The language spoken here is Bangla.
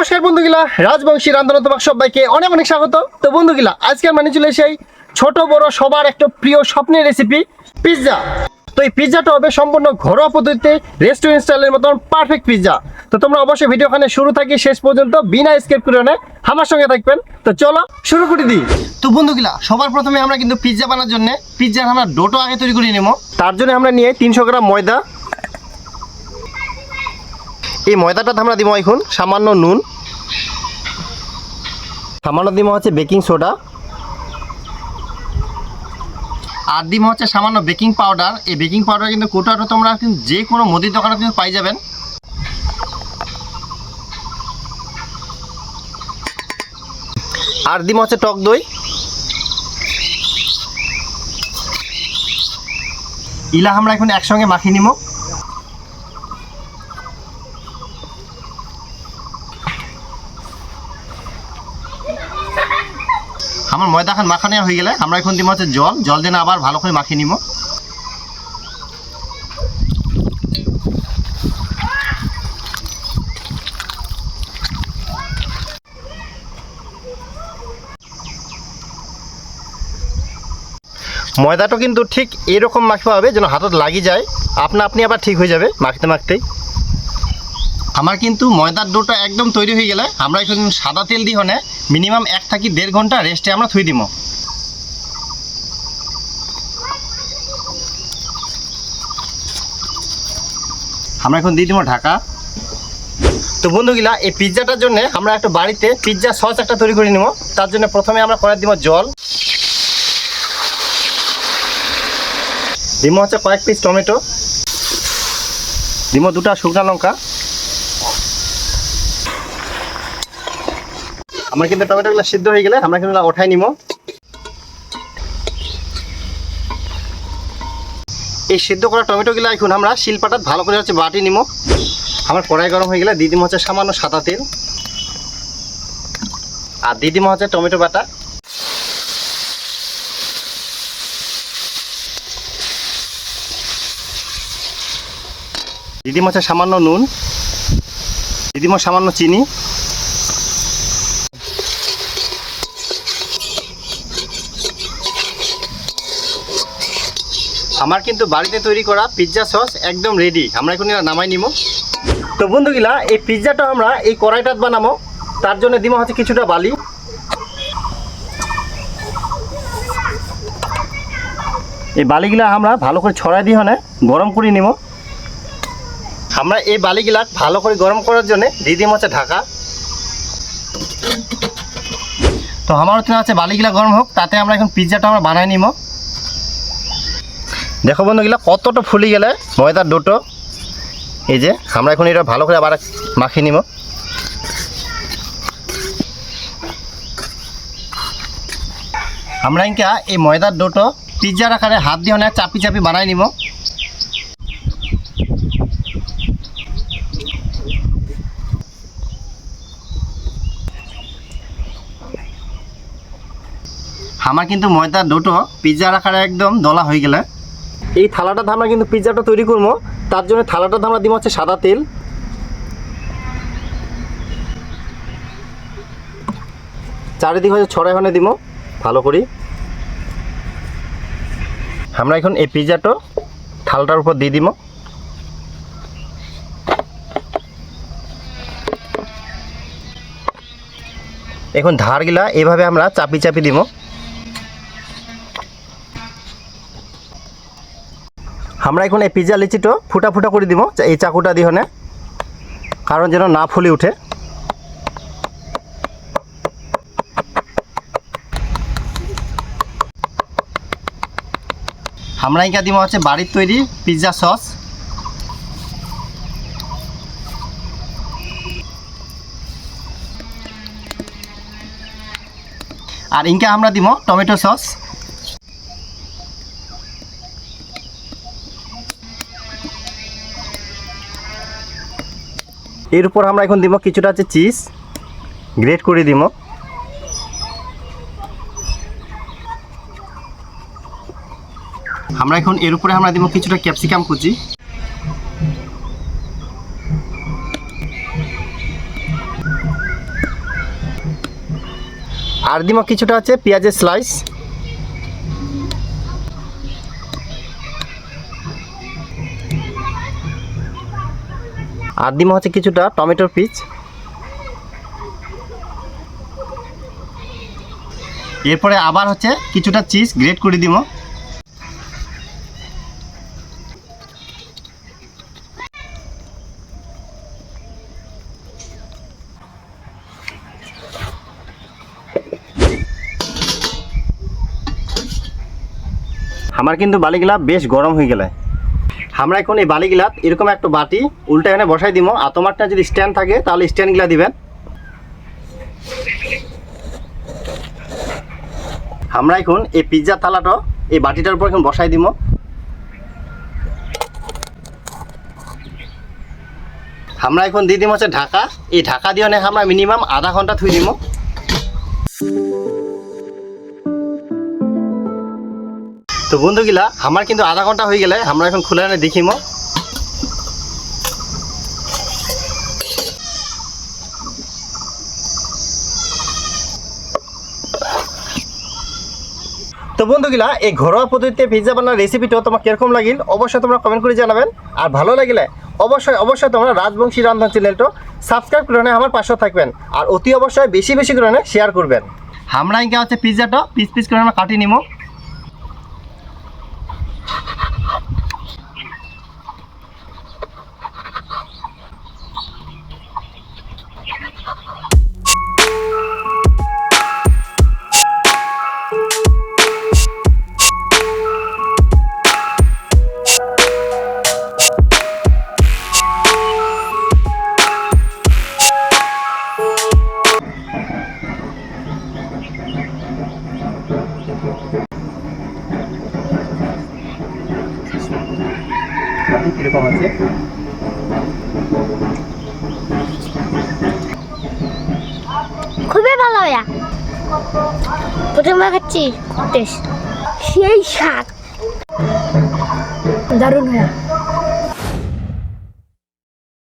নমস্কার বন্ধুগুলা রাজবংশী রান্ধনা তোমার সবাইকে অনেক অনেক স্বাগত। তো বন্ধুগুলা, আজকে মানে চলে সেই ছোট, বড়, সবার একটা প্রিয় স্বপ্নের রেসিপি পিৎজা তো এই পিৎজাটা হবে সম্পূর্ণ ঘরোয়া পদ্ধতিতে রেস্টুরেন্ট স্টাইলের মতন পারফেক্ট পিৎজা তো তোমরা অবশ্যই ভিডিওখানে শুরু থাকি শেষ পর্যন্ত বিনা স্কেপ করে নে আমার সঙ্গে থাকবেন। তো চলো শুরু করে দিই। তো বন্ধুগুলা, সবার প্রথমে আমরা কিন্তু পিৎজা বানার জন্য পিৎজার আমরা ডোটো আগে তৈরি করে নেব। তার জন্য আমরা নিয়ে তিনশো গ্রাম ময়দা এই ময়দাটা আমরা দিব এখন, সামান্য নুন। সামান্য দিব হচ্ছে বেকিং সোডা। আর দিব হচ্ছে সামান্য বেকিং পাউডার। এই বেকিং পাউডার কিন্তু কোটাটা তোমরা কিন্তু যে কোনো মুদির দোকানে কিন্তু পাই যাবেন। আর দিব হচ্ছে টক দই। ইলা আমরা এখন একসঙ্গে মাখিয়ে নিব। আমার ময়দা খান মাখানো হয়ে গেলে আমরা এখন দিব হচ্ছে জল। জল দিয়ে আবার ভালো করে মাখিয়ে নিব। ময়দাটা কিন্তু ঠিক এরকম মাখতে হবে যেন হাতত লাগি যায়। আপনা আপনি আবার ঠিক হয়ে যাবে মাখতে মাখতেই। আমার কিন্তু ময়দার ডোটা একদম তৈরি হয়ে গেলে আমরা এখন সাদা তেল দিই হনে মিনিমাম এক থাকি দেড় ঘণ্টা রেস্টে আমরা থুই দিব আমরা এখন দিয়ে দিব ঢাকা। তো বন্ধুগুলা এই পিৎজাটার জন্য আমরা একটা বাড়িতে পিৎজা সস একটা তৈরি করে নিব তার জন্য প্রথমে আমরা কয়েক দিব জল। দিব হচ্ছে কয়েক পিস টমেটো। দিব দুটা শুকনা লঙ্কা। আমার কিন্তু টমেটোগুলো সিদ্ধ হয়ে গেলে আমরা কিন্তু ওঠাই নিব এই সিদ্ধ করা টমেটোগুলো এখন আমরা শিলপাটাত ভালো করে হচ্ছে বাটি নিব আমার কড়াই গরম হয়ে গেলে দিয়ে দিব হচ্ছে সামান্য সাদা তেল। আর দিয়ে দিব হচ্ছে টমেটো বাটা। দিয়ে দিব হচ্ছে সামান্য নুন। দিয়ে দিব সামান্য চিনি। আমার কিন্তু বাড়িতে তৈরি করা পিৎজা সস একদম রেডি আমরা এখন নামাই নিব তো বন্ধুগুলা, এই পিৎজাটা আমরা এই কড়াইটাত বানাবো তার জন্য দিব হচ্ছে কিছুটা বালি। এই বালিগুলা আমরা ভালো করে ছড়াই দিয়ে হনে গরম করে নিব আমরা এই বালিগুলা ভালো করে গরম করার জন্য দিয়ে দিব হচ্ছে ঢাকা। তো আমার হচ্ছে আছে বালিগুলা গরম হোক, তাতে আমরা এখন পিৎজাটা আমরা বানাই নিব দেখো বন্ধুগুলা কতটা ফুলি গেলে? ময়দার ডোটো এই যে, আমরা এখন এটা ভালো করে আবার মাখিয়ে নিব। আমরা ইনকা এই ময়দার ডোটো পিৎজার আকারে হাত দিয়ে অনেক চাপি চাপি বানাই নিব। আমার কিন্তু ময়দার ডোটো পিৎজার আকারে একদম দলা হয়ে গেলে। এই থালাটা আমরা কিন্তু পিৎজাটা তৈরি করব। তার জন্য থালাটা আমরা দিব হচ্ছে সাদা তেল। চারিদিকে হচ্ছে ছড়া এখানে দিব, ভালো করি। আমরা এখন এই পিৎজাটা থালটার উপর দিয়ে দিব। এখন ধারগুলা এভাবে আমরা চাপি চাপি দিব। আমরা এখন এই পিৎজা লিচিটো ফুটা ফুটা করে দিব এই চাকুটা দিয়ে হনে। কারণ যেন না ফুলে উঠে। আমরা ইকা দিব হচ্ছে বাড়ির তৈরি পিৎজা সস আর ইনকা আমরা দিব টমেটো সস এর উপর আমরা এখন দিব কিছুটা হচ্ছে চিজ। গ্রেট করে দিব। আমরা এখন এর উপরে আমরা দিব কিছুটা ক্যাপসিকাম কুচি। আর দিব কিছুটা আছে পেঁয়াজের স্লাইস আর দিব হচ্ছে কিছুটা টমেটোর পিচ। এরপরে আবার হচ্ছে কিছুটা চিজ গ্রেট করে দিব আমার কিন্তু বালিগুলা বেশ গরম হয়ে গেলে। আমরা এখন এই বালিগুলা এরকম একটা বাটি উল্টা এখানে বসাই দিব আর তোমারটা যদি স্ট্যান্ড থাকে, তাহলে স্ট্যান্ডগুলা দিবেন। আমরা এখন এই পিৎজা থালাটা এই বাটিটার উপর এখন বসাই দিব আমরা এখন দিয়ে দিব হচ্ছে ঢাকা। এই ঢাকা দিয়ে আমরা মিনিমাম আধা ঘণ্টা থুই দিব তো বন্ধুগিলা আমার কিন্তু আধা ঘণ্টা হয়ে গেলে, আমরা এখন খুলে এনে দেখিম তো বন্ধুগিলা এই ঘরোয়া পদ্ধতিতে পিৎজা বানানোর রেসিপিটা তোমার কীরকম লাগিল, অবশ্যই তোমরা কমেন্ট করে জানাবেন। আর ভালো লাগিলে, অবশ্যই অবশ্যই তোমরা রাজবংশী রান্ধন চ্যানেলটা সাবস্ক্রাইব করে আমার পাশে থাকবেন। আর অতি অবশ্যই বেশি বেশি করে শেয়ার করবেন। আমরা ইনকা হচ্ছে পিৎজাটা পিস পিস করে আমরা কাটি নিবো কীরকম আছে খুবই ভালো হয়া প্রথমবার খাচ্ছি টেস্ট সেই স্বাদ দারুণ হয়া।